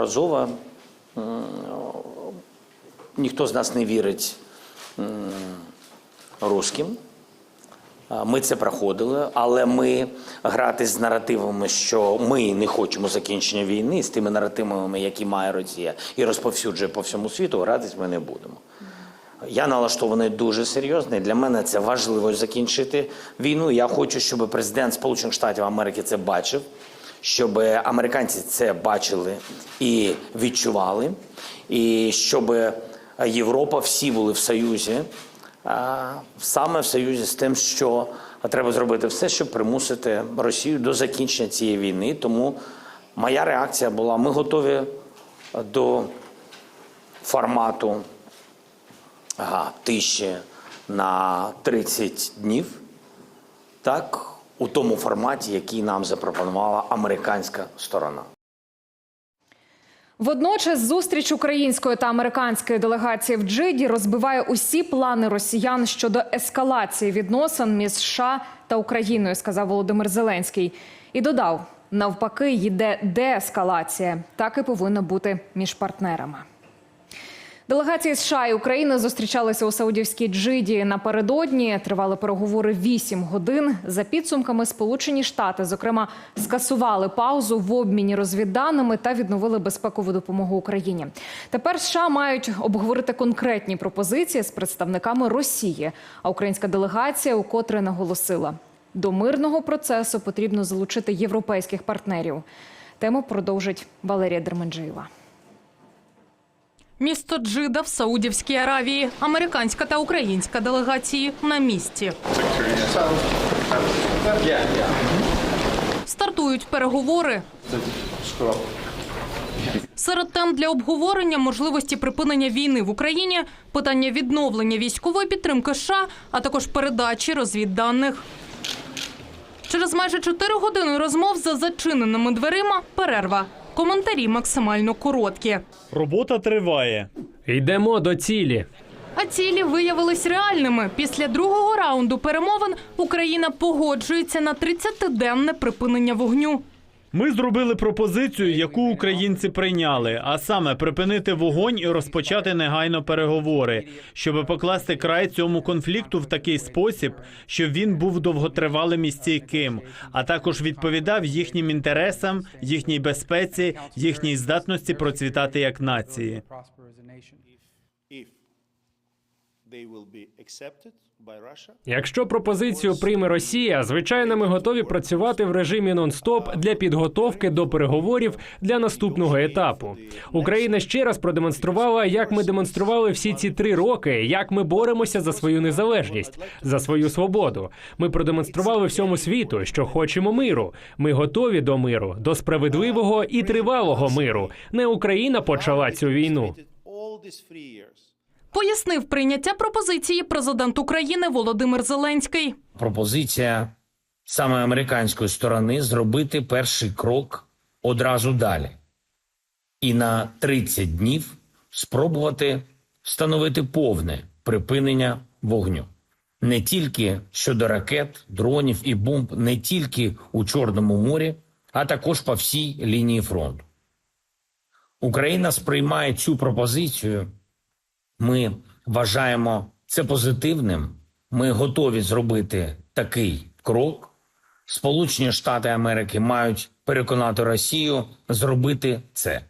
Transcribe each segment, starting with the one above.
Разова ніхто з нас не вірить русським. Ми це проходили, але ми грати з наративами, що ми не хочемо закінчення війни, з тими наративами, які має Росія і розповсюджує по всьому світу, гратись ми не будемо. Я налаштований дуже серйозно. і Для мене це важливо закінчити війну. Я хочу, щоб президент Сполучених Штатів Америки це бачив, щоб американці це бачили і відчували, і щоб Європа всі були в союзі, саме в союзі з тим, що треба зробити все, щоб примусити Росію до закінчення цієї війни. Тому моя реакція була: ми готові до формату тиші на 30 днів, так, у тому форматі, який нам запропонувала американська сторона. Водночас зустріч української та американської делегації в Джиді розбиває усі плани росіян щодо ескалації відносин між США та Україною, сказав Володимир Зеленський. І додав: навпаки, йде деескалація. Так і повинно бути між партнерами. Делегації США і України зустрічалися у Саудівській Джиді напередодні. Тривали переговори 8 годин. За підсумками Сполучені Штати, зокрема, скасували паузу в обміні розвідданими та відновили безпекову допомогу Україні. Тепер США мають обговорити конкретні пропозиції з представниками Росії. А українська делегація укотре наголосила: до мирного процесу потрібно залучити європейських партнерів. Тему продовжить Валерія Дерменджиєва. Місто Джида в Саудівській Аравії. Американська та українська делегації на місці. Стартують переговори. Серед тем для обговорення можливості припинення війни в Україні, питання відновлення військової підтримки США, а також передачі розвідданих. Через майже 4 години розмов за зачиненими дверима перерва. Коментарі максимально короткі. Робота триває. Йдемо до цілі. А цілі виявились реальними. Після другого раунду перемовин Україна погоджується на 30-денне припинення вогню. Ми зробили пропозицію, яку українці прийняли, а саме припинити вогонь і розпочати негайно переговори, щоб покласти край цьому конфлікту в такий спосіб, щоб він був довготривалим і стійким, а також відповідав їхнім інтересам, їхній безпеці, їхній здатності процвітати як нації. Якщо пропозицію прийме Росія, звичайно, ми готові працювати в режимі нон-стоп для підготовки до переговорів для наступного етапу. Україна ще раз продемонструвала, як ми демонстрували всі ці три роки, як ми боремося за свою незалежність, за свою свободу. Ми продемонстрували всьому світу, що хочемо миру. Ми готові до миру, до справедливого і тривалого миру. Не Україна почала цю війну. Пояснив прийняття пропозиції президент України Володимир Зеленський. Пропозиція саме американської сторони зробити перший крок одразу далі. І на 30 днів спробувати встановити повне припинення вогню. Не тільки щодо ракет, дронів і бомб, не тільки у Чорному морі, а також по всій лінії фронту. Україна сприймає цю пропозицію. Ми вважаємо це позитивним. Ми готові зробити такий крок. Сполучені Штати Америки мають переконати Росію зробити це.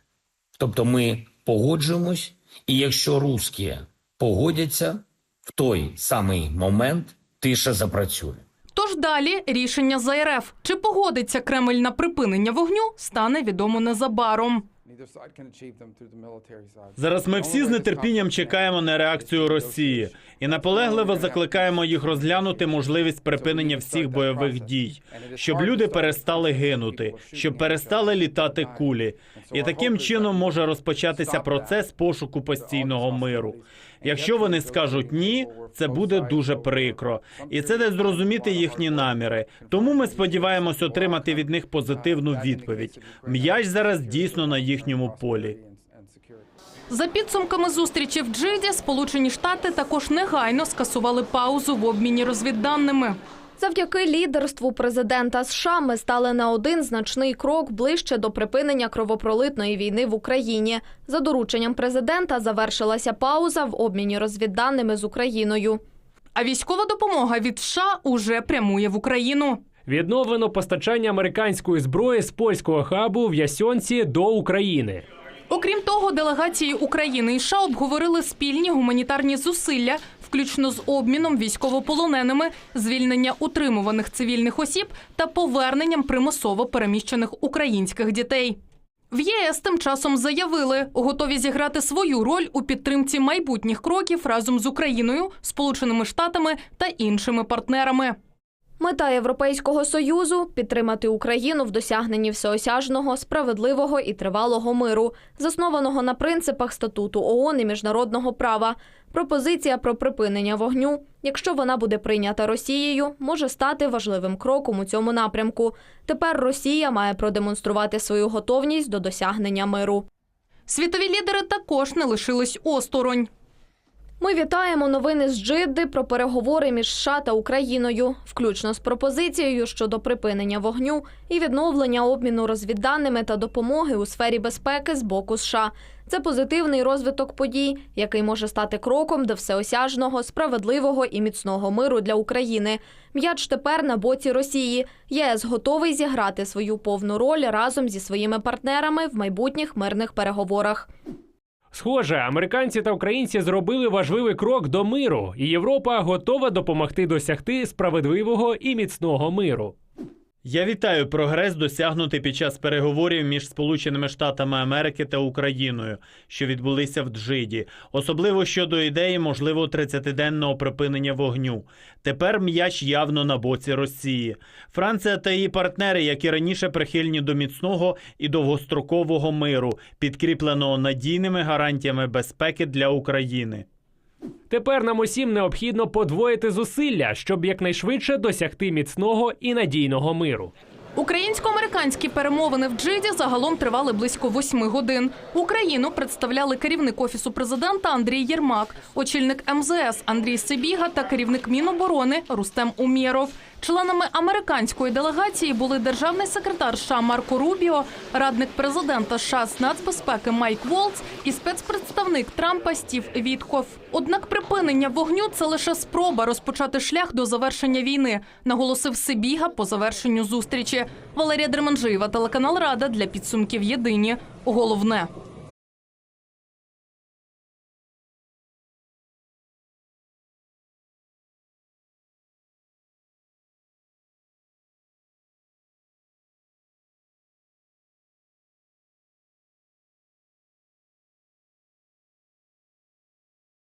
Тобто ми погоджуємось, і якщо русські погодяться, в той самий момент тиша запрацює. Тож далі рішення за РФ. Чи погодиться Кремль на припинення вогню, стане відомо незабаром. Зараз ми всі з нетерпінням чекаємо на реакцію Росії. і наполегливо закликаємо їх розглянути можливість припинення всіх бойових дій, щоб люди перестали гинути, щоб перестали літати кулі. І таким чином може розпочатися процес пошуку постійного миру. Якщо вони скажуть ні, це буде дуже прикро, і це десь зрозуміти їхні наміри. Тому ми сподіваємось отримати від них позитивну відповідь. М'яч зараз дійсно на їхньому полі. За підсумками зустрічі в Джиді, Сполучені Штати також негайно скасували паузу в обміні розвідданими. Завдяки лідерству президента США ми стали на один значний крок ближче до припинення кровопролитної війни в Україні. За дорученням президента завершилася пауза в обміні розвідданими з Україною. А військова допомога від США уже прямує в Україну. Відновлено постачання американської зброї з польського хабу в Ясьонці до України. Окрім того, делегації України і США обговорили спільні гуманітарні зусилля, включно з обміном військовополоненими, звільнення утримуваних цивільних осіб та поверненням примусово переміщених українських дітей. В ЄС тим часом заявили, готові зіграти свою роль у підтримці майбутніх кроків разом з Україною, Сполученими Штатами та іншими партнерами. Мета Європейського союзу підтримати Україну в досягненні всеосяжного, справедливого і тривалого миру, заснованого на принципах статуту ООН і міжнародного права. Пропозиція про припинення вогню, якщо вона буде прийнята Росією, може стати важливим кроком у цьому напрямку. Тепер Росія має продемонструвати свою готовність до досягнення миру. Світові лідери також не лишились осторонь. Ми вітаємо новини з Джидди про переговори між США та Україною, включно з пропозицією щодо припинення вогню і відновлення обміну розвідданими та допомоги у сфері безпеки з боку США. Це позитивний розвиток подій, який може стати кроком до всеосяжного, справедливого і міцного миру для України. М'яч тепер на боці Росії. ЄС готовий зіграти свою повну роль разом зі своїми партнерами в майбутніх мирних переговорах. Схоже, американці та українці зробили важливий крок до миру, і Європа готова допомогти досягти справедливого і міцного миру. Я вітаю прогрес, досягнутий під час переговорів між Сполученими Штатами Америки та Україною, що відбулися в Джиді, особливо щодо ідеї можливого 30-денного припинення вогню. Тепер м'яч явно на боці Росії. Франція та її партнери, як і раніше, прихильні до міцного і довгострокового миру, підкріпленого надійними гарантіями безпеки для України. Тепер нам усім необхідно подвоїти зусилля, щоб якнайшвидше досягти міцного і надійного миру. Українсько-американські перемовини в Джиді загалом тривали близько восьми годин. Україну представляли керівник офісу президента Андрій Єрмак, очільник МЗС Андрій Сибіга та керівник Міноборони Рустем Умєров. Членами американської делегації були державний секретар США Марко Рубіо, радник президента США з нацбезпеки Майк Волц і спецпредставник Трампа Стів Вітхоф. Однак припинення вогню це лише спроба розпочати шлях до завершення війни, наголосив Сибіга по завершенню зустрічі. Валерія Дерманжиєва, телеканал Рада для підсумків Єдині. Головне.